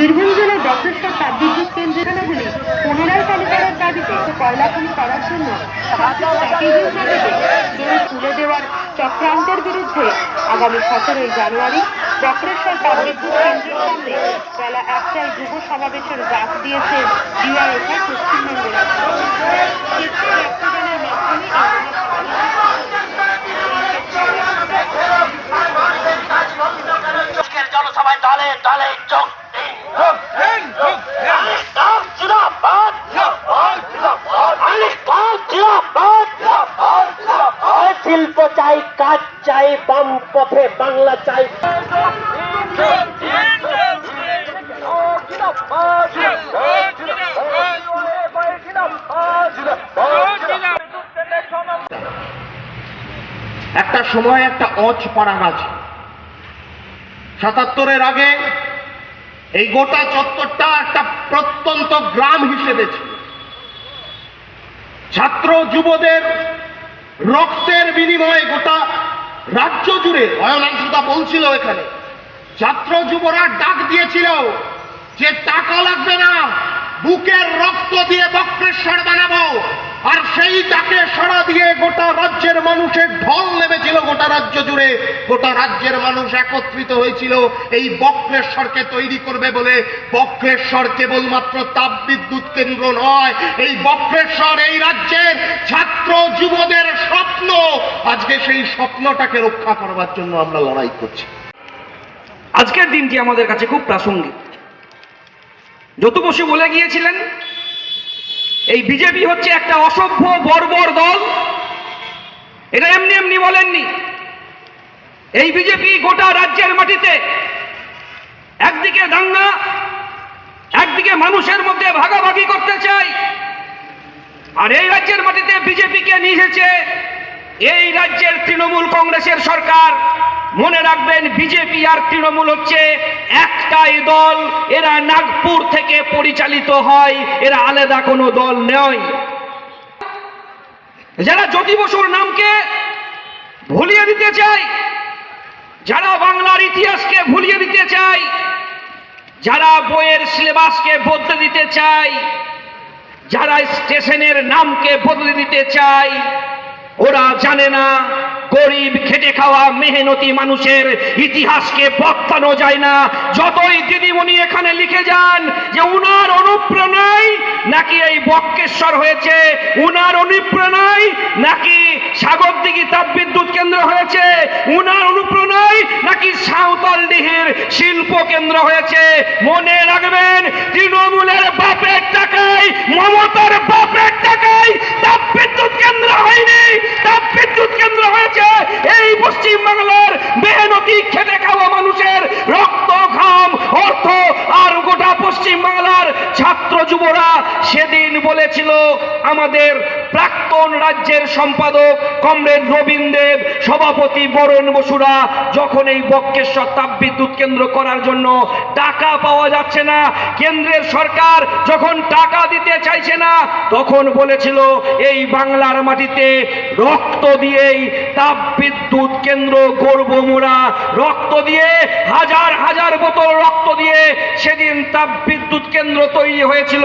বীরভূম জেলার বক্রেশ্বর তাপবিদ্যুৎ কেন্দ্রগুলি পুনরায় চালু করার দাবিতে কয়লা খনি করার জন্য তুলে দেওয়ার চক্রান্তের বিরুদ্ধে আগামী সতেরোই জানুয়ারি বক্রেশ্বর তাপবিদ্যুৎ কেন্দ্রের সামনে বেলা একটায় যুব সমাবেশের ডাক দিয়েছে ডিআইএফআই পশ্চিমবঙ্গ জনসভায় দলে দলে যোগ শিল্প চাই, কাজ চাই, বাম পথে বাংলা চাই। একটা সময়, একটা অচ পাড়া আছে সাতাত্তরের আগে এই গোটা চত্বরটা একটা প্রত্যন্ত গ্রাম হিসেবে ছিল। ছাত্র যুবদের রক্তের বিনিময়ে গোটা রাজ্য জুড়ে অয়নাংশুদা বলছিল এখানে, ছাত্র যুবরা ডাক দিয়েছিল যে টাকা লাগবে না, বুকের রক্ত দিয়ে বক্রেশ্বর বানাবো। আর সেই ডাকে সাড়া দিয়ে গোটা রাজ্যের মানুষের ঢল নেমেছিল, গোটা রাজ্য জুড়ে। গোটা রাজ্যের মানুষ একত্রিত হয়েছিল, এই বক্রেশ্বরকে তৈরি করবে বলে। বক্রেশ্বর কেবলমাত্র তাপ বিদ্যুৎ কেন্দ্র নয়, এই বক্রেশ্বর এই রাজ্যের ছাত্র যুবদের স্বপ্ন। আজকে সেই স্বপ্নটাকে রক্ষা করবার জন্য আমরা লড়াই করছি। আজকের দিনটি আমাদের কাছে খুব প্রাসঙ্গিক। যত বসু বলে গিয়েছিলেন এই বিজেপি হচ্ছে একটা অসভ্য, বর্বর দল। এটা এমনি এমনি বলেননি। এই বিজেপি গোটা রাজ্যের মাটিতে একদিকে দাঙ্গা, একদিকে মানুষের মধ্যে ভাগাভাগি করতে চাই আর এই রাজ্যের মাটিতে বিজেপিকে নিয়ে এসেছে এই রাজ্যের তৃণমূল কংগ্রেসের সরকার, মনে রাখবেন বিজেপি আর তৃণমূল হচ্ছে একটাই দল, এরা নাগপুর থেকে পরিচালিত হয়, এরা আলাদা কোনো দল নয়। যারা জ্যোতি বসুর নামকে ভুলিয়ে দিতে চায়, যারা বাংলার ইতিহাসকে ভুলিয়ে দিতে চায়, যারা বইয়ের সিলেবাসকে বদলে দিতে চায়, যারা স্টেশনের নামকে বদলে দিতে চায় ওরা জানে না, গরিব, খেটে খাওয়া, মেহনতি মানুষের ইতিহাসকে বদলানো যায় না। যতই দিদিমণি এখানে লিখে যান যে, উনার অনুপ্রেরণায় নাকি এই বক্কেশ্বর হয়েছে? উনার অনুপ্রেরণায় নাকি সাগরদিঘি তাপবিদ্যুৎ কেন্দ্র হয়েছে? উনার অনুপ্রেরণায় নাকি সাঁওতালডিহির শিল্প কেন্দ্র হয়েছে? মনে রাখবেন, তৃণমূলের বাপের টাকায়, মমতার বাপের টাকায় তাপবিদ্যুৎ কেন্দ্র হয়নি তাপবিদ্যুৎ কেন্দ্র হয়েছে এই পশ্চিম বাংলার মেহনতি খেটে খাওয়া মানুষের রক্ত ঘাম অর্থ আর গোটা পশ্চিম বাংলার ছাত্র যুবরা সেদিন বলেছিল, আমাদের প্রাক্তন রাজ্যের সম্পাদক কমরেড রবীন্দ্রের সভাপতি বরণ বসুরা যখন এই বক্রেশ্বর তাপবিদ্যুৎ কেন্দ্র করার জন্য টাকা পাওয়া যাচ্ছে না, কেন্দ্রের সরকার যখন টাকা দিতে চাইছে না, তখন বলেছিল, এই বাংলার মাটিতে রক্ত দিয়েই তাপবিদ্যুৎ কেন্দ্র গর্ব মোড়া রক্ত দিয়ে, হাজার হাজার বোতল রক্ত দিয়ে সেদিন তাপবিদ্যুৎ কেন্দ্র তৈরি হয়েছিল।